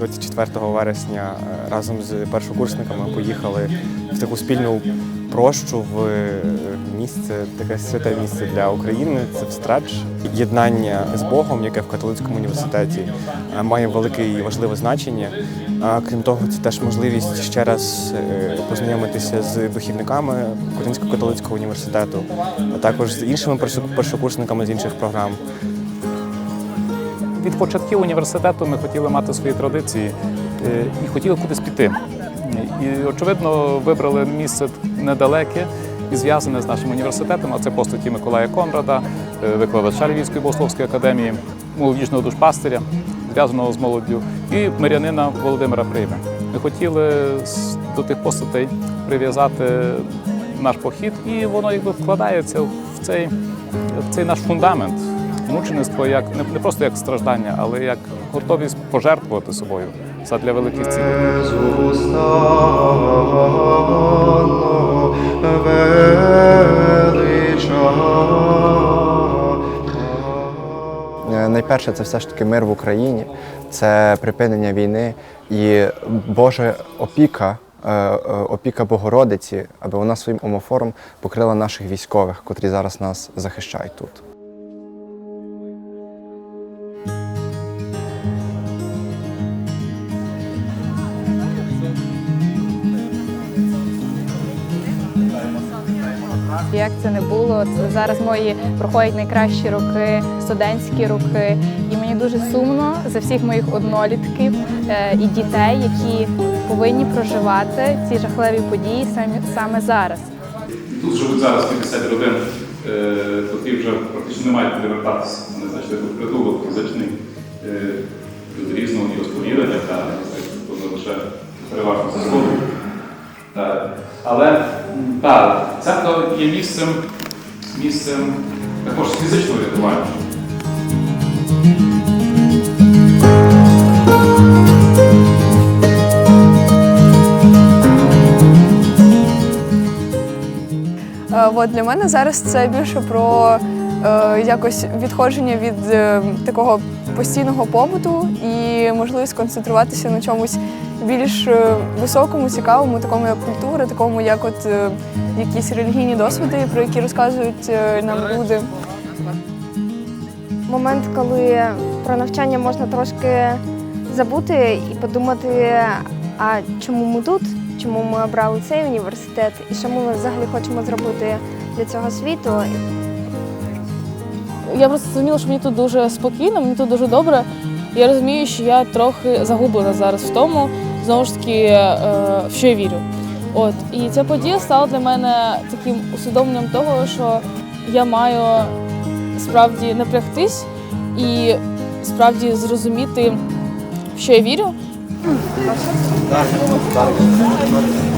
24 вересня е, разом з першокурсниками поїхали в таку спільну прощу в е, місце, таке святе місце для України. Це в Страч. Єднання з Богом, яке в католицькому університеті е, має велике і важливе значення. Крім того, це теж можливість ще раз познайомитися з духівниками Українського католицького університету, а також з іншими першокурсниками з інших програм. Від початків університету ми хотіли мати свої традиції е, і хотіли кудись піти. І, очевидно, вибрали місце недалеке і зв'язане з нашим університетом, а це постаті Миколая Конрада, е, викладача Львівської богословської академії, молодіжного душпастиря, зв'язаного з молоддю, і мирянина Володимира Прийме. Ми хотіли до тих постатей прив'язати наш похід, і воно якби вкладається в цей, в цей наш фундамент. Мучеництво як не, просто як страждання, але як готовість пожертвувати собою задля великих цілей. Е, Найперше, це все ж таки мир в Україні, це припинення війни і Божа опіка, е, е, опіка Богородиці, аби вона своїм омофором покрила наших військових, котрі зараз нас захищають тут. Як це не було, це зараз мої проходять найкращі роки, студентські роки, і мені дуже сумно за всіх моїх однолітків е, і дітей, які повинні проживати ці жахливі події саме зараз. Тут живуть зараз 50 родин, е, котрі вже практично не мають куди вертатися. Вони знайшли тут притулок фізичний е, різного і розповідання, та лише переважно за згоду. Але м, та, церква є місцем, місцем також фізичного рятування. От для мене зараз це більше про е, якось відходження від е, такого постійного побуту і можливість концентруватися на чомусь більш е, високому, цікавому, такому як культура, такому як от е, якісь релігійні досвіди, про які розказують е, нам люди. момент, коли про навчання можна трошки забути і подумати, а чому ми тут, чому ми обрали цей університет, і що ми взагалі хочемо зробити для цього світу. Я просто зрозуміла, що мені тут дуже спокійно, мені тут дуже добре. Я розумію, що я трохи загублена зараз в тому, знову ж таки, е, в що я вірю. От і ця подія стала для мене таким усвідомленням того, що я маю справді напрягтись і справді зрозуміти, в що я вірю. Tá, tá.